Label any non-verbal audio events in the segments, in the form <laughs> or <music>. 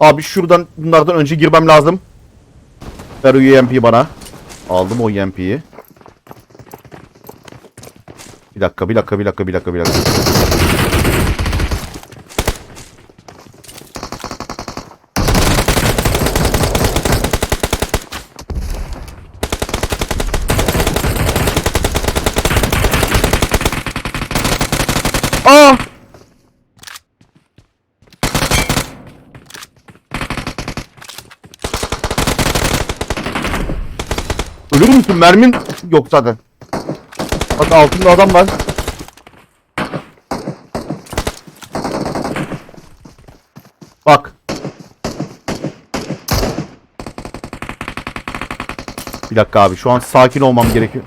Abi şuradan bunlardan önce girmem lazım. Ver o UMP'yi bana. Aldım o UMP'yi. Bir dakika, bir dakika, bir dakika, bir dakika, bir dakika. Aa! Ölür müsün? Mermin yok zaten. Bak altında adam var. Bak. Bir dakika abi şu an sakin olmam gerekiyor.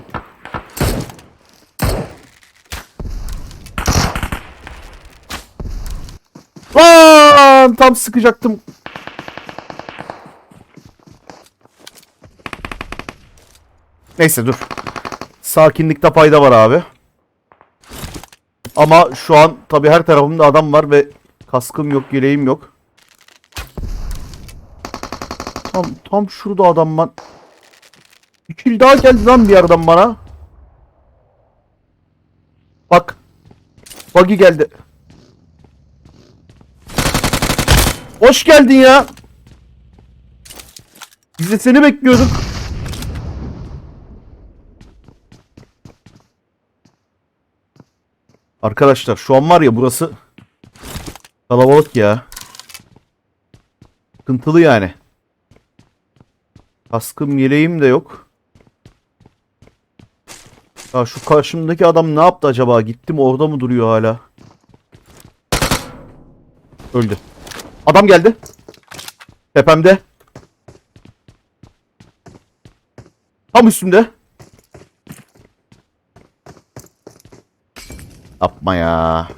Lan tam sıkacaktım. Neyse dur. Sakinlikte fayda var abi. Ama şu an tabi her tarafımda adam var ve kaskım yok, yeleğim yok. Tam tam şurada adam var. Bir kill daha geldi lan bir yerden bana. Bak. Buggy geldi. Hoş geldin ya. Biz de seni bekliyorduk. Arkadaşlar şu an var ya burası kalabalık ya. Sıkıntılı yani. Kaskım yeleğim de yok. Ya şu karşımdaki adam ne yaptı acaba? Gitti mi orada mı duruyor hala? Öldü. Adam geldi. Tepemde. Tam üstümde. Yapma ya.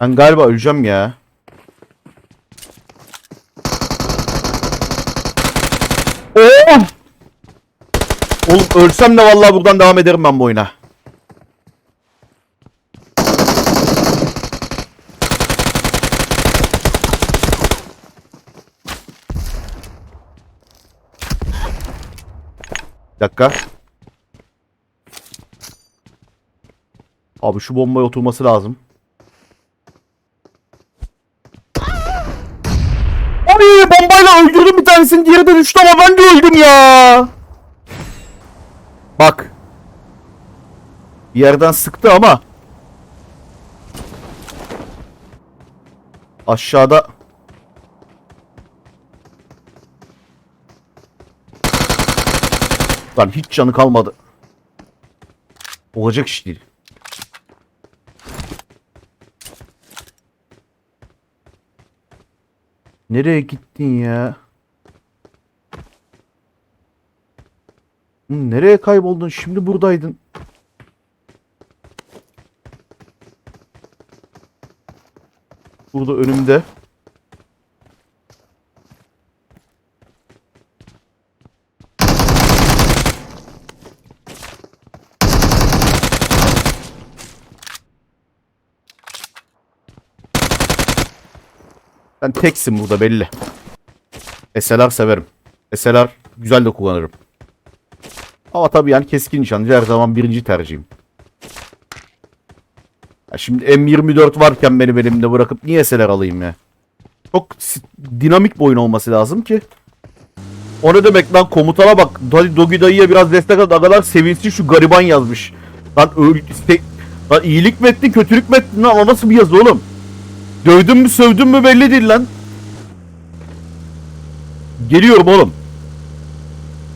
Ben galiba öleceğim ya. Oh! Oğlum ölsem de vallahi buradan devam ederim ben bu oyuna. Dakika. Abi şu bombaya oturması lazım. Abi bombayla öldürdüm bir tanesini diğeri de düştü ama ben de öldüm ya. Bak. Bir yerden sıktı ama. Aşağıda. Lan hiç canı kalmadı. Olacak iş değil. Nereye gittin ya? Nereye kayboldun? Şimdi buradaydın. Burada önümde. Ben teksin burada belli. SLR severim. SLR güzel de kullanırım. Ama tabii yani keskin nişancı her zaman birinci tercihim. Ya şimdi M24 varken benim elimde bırakıp niye SLR alayım ya? Çok dinamik bir oyun olması lazım ki. O ne demek lan komutana bak. Hadi Dogi dayıya biraz destek at. Adalar sevinsin şu gariban yazmış. Lan, öl lan iyilik mi ettin kötülük mü ettin lan? O nasıl bir yazı oğlum? Dövdün mü sövdün mü belli değil lan. Geliyorum oğlum.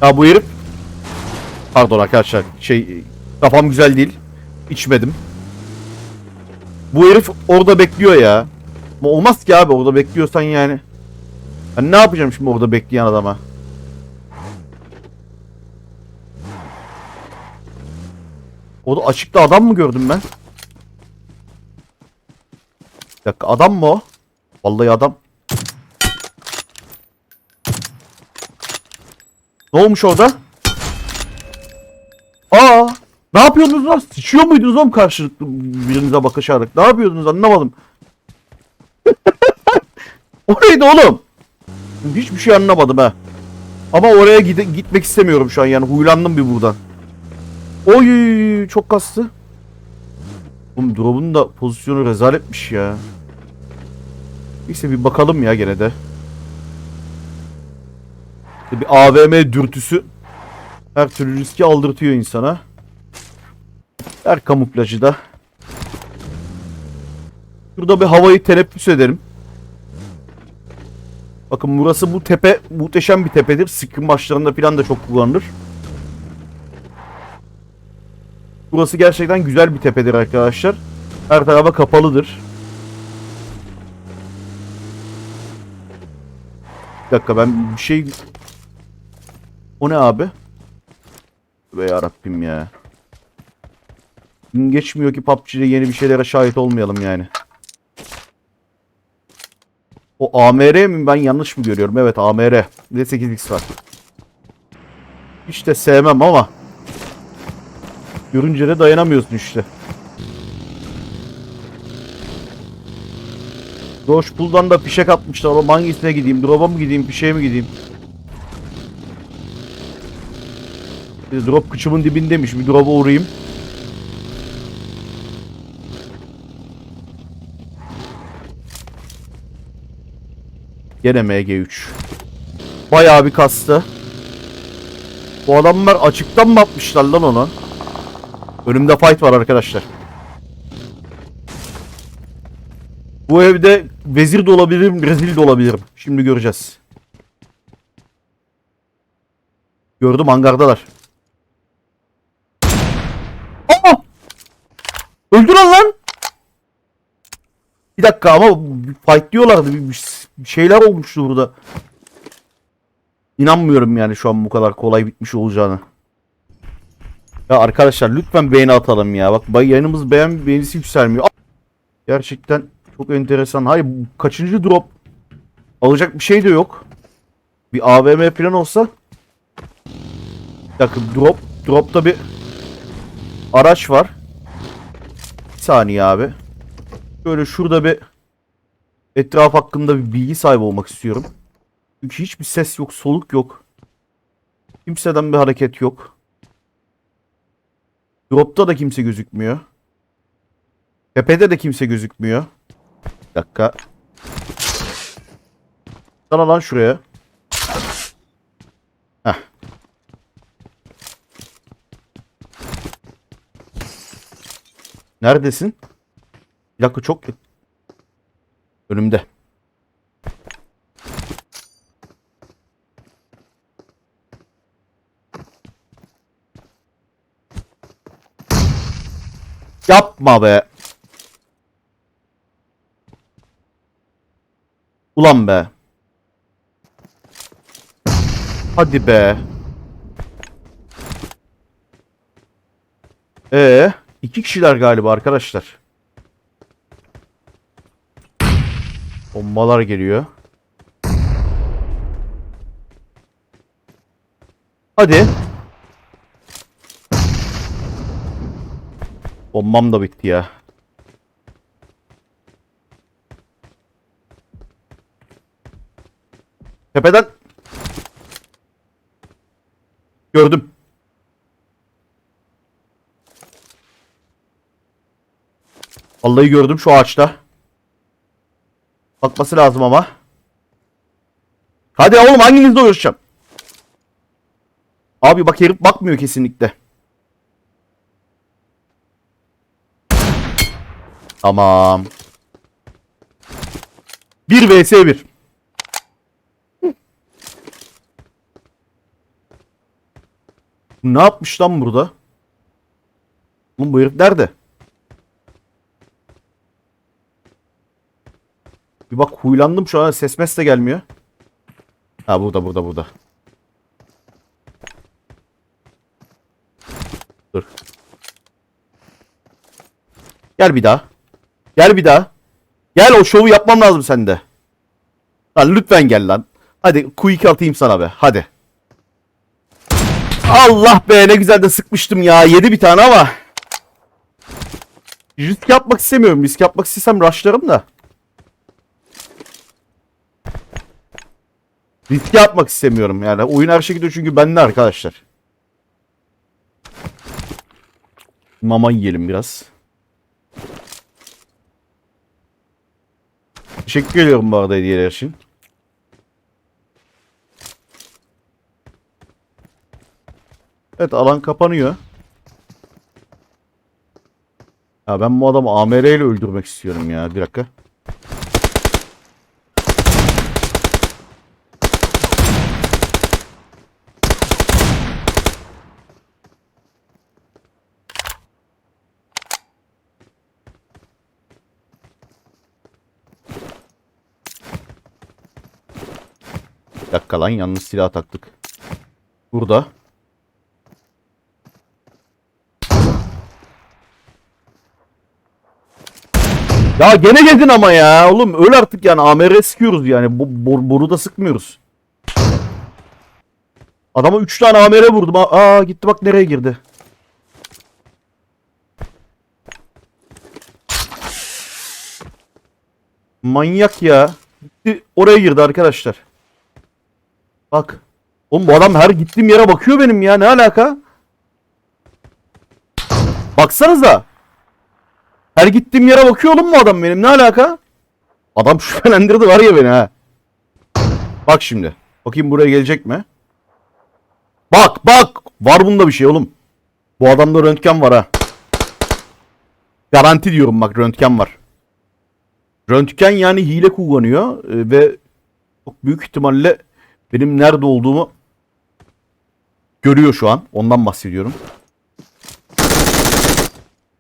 Ya bu herif Pardon arkadaşlar şey kafam güzel değil. İçmedim. Bu herif orada bekliyor ya. Ama olmaz ki abi orada bekliyorsan yani. Ben ne yapacağım şimdi orada bekleyen adama? Orada açıkta adam mı gördüm ben? Bir dakika adam mı o? Vallahi adam. Ne olmuş orada? Aa! Ne yapıyordunuz lan? Sıçıyor muydunuz oğlum karşılıklı birinize bakışarak? Ne yapıyordunuz anlamadım. <laughs> o neydi oğlum? Hiçbir şey anlamadım ha. Ama oraya gide- gitmek istemiyorum şu an yani huylandım bir buradan. Oy çok kastı. Oğlum drop'un da pozisyonu rezaletmiş ya. Neyse bir bakalım ya gene de. İşte bir AVM dürtüsü her türlü riski aldırtıyor insana. Her kamuflajı da. Şurada bir havayı teneffüs ederim. Bakın burası bu tepe muhteşem bir tepedir. Scrim maçlarında falan da çok kullanılır. Burası gerçekten güzel bir tepedir arkadaşlar. Her tarafa kapalıdır. Bir dakika ben bir şey... O ne abi? Ve yarabbim ya. Gün geçmiyor ki PUBG'de yeni bir şeylere şahit olmayalım yani. O AMR mi ben yanlış mı görüyorum? Evet AMR. Bir de 8x var. Hiç de sevmem ama. Görünce de dayanamıyorsun işte. Doş Pool'dan da fişek atmışlar. Oğlum hangisine gideyim? Drop'a mı gideyim? Fişeğe mi gideyim? Bir drop kıçımın dibindeymiş. Bir drop'a uğrayayım. Gene MG3. Bayağı bir kastı. Bu adamlar açıktan mı atmışlar lan onu? Önümde fight var arkadaşlar. Bu evde vezir de olabilirim, rezil de olabilirim. Şimdi göreceğiz. Gördüm hangardalar. Aa! Öldüren lan! Bir dakika ama fight diyorlardı. Bir şeyler olmuştu burada. İnanmıyorum yani şu an bu kadar kolay bitmiş olacağını. Ya arkadaşlar lütfen beğeni atalım ya. Bak yayınımız beğen beğenisi yükselmiyor. Gerçekten çok enteresan. Hayır kaçıncı drop? Alacak bir şey de yok. Bir AVM falan olsa. Bir dakika drop. Dropta bir araç var. Bir saniye abi. Böyle şurada bir etraf hakkında bir bilgi sahibi olmak istiyorum. Çünkü hiçbir ses yok, soluk yok. Kimseden bir hareket yok. Drop'ta da kimse gözükmüyor. Tepede de kimse gözükmüyor. Bir dakika. Sana lan şuraya. Heh. Neredesin? Bir dakika çok önümde. Yapma be. Ulan be. Hadi be. Ee, iki kişiler galiba arkadaşlar. Bombalar geliyor. Hadi. Bombam da bitti ya. Tepeden. Gördüm. Vallahi gördüm şu ağaçta. Bakması lazım ama. Hadi oğlum hanginizle uğraşacağım? Abi bak herif bakmıyor kesinlikle. Tamam. 1 vs 1. Ne yapmış lan burada? Oğlum bu herif nerede? Bir bak huylandım şu an ses mes de gelmiyor. Ha burada burada burada. Dur. Gel bir daha. Gel bir daha. Gel o şovu yapmam lazım sende. Lan lütfen gel lan. Hadi quick atayım sana be. Hadi. Allah be ne güzel de sıkmıştım ya. Yedi bir tane ama. Risk yapmak istemiyorum. Risk yapmak istesem rushlarım da. Risk yapmak istemiyorum yani. Oyun her gidiyor çünkü bende arkadaşlar. Mama yiyelim biraz. Teşekkür ediyorum bu arada hediyeler için. Evet alan kapanıyor. Ya ben bu adamı AMR ile öldürmek istiyorum ya. Bir dakika. Bir dakika lan yanlış silah taktık. Burada. Ya gene gezin ama ya. Oğlum öl artık yani. AMR sıkıyoruz yani. Bu bor, da sıkmıyoruz. Adama 3 tane AMR vurdum. Aa gitti bak nereye girdi. Manyak ya. Gitti, oraya girdi arkadaşlar. Bak. Oğlum bu adam her gittiğim yere bakıyor benim ya. Ne alaka? Baksanıza. Her gittiğim yere bakıyor oğlum mu adam benim? Ne alaka? Adam <laughs> şüphelendirdi var ya beni ha. Bak şimdi. Bakayım buraya gelecek mi? Bak bak. Var bunda bir şey oğlum. Bu adamda röntgen var ha. Garanti diyorum bak röntgen var. Röntgen yani hile kullanıyor e, ve çok büyük ihtimalle benim nerede olduğumu görüyor şu an. Ondan bahsediyorum.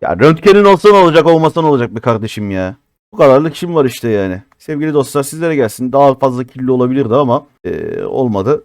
Ya röntgenin olsa ne olacak olmasa ne olacak be kardeşim ya. Bu kadarlık işim var işte yani. Sevgili dostlar sizlere gelsin. Daha fazla kirli olabilirdi ama e, olmadı.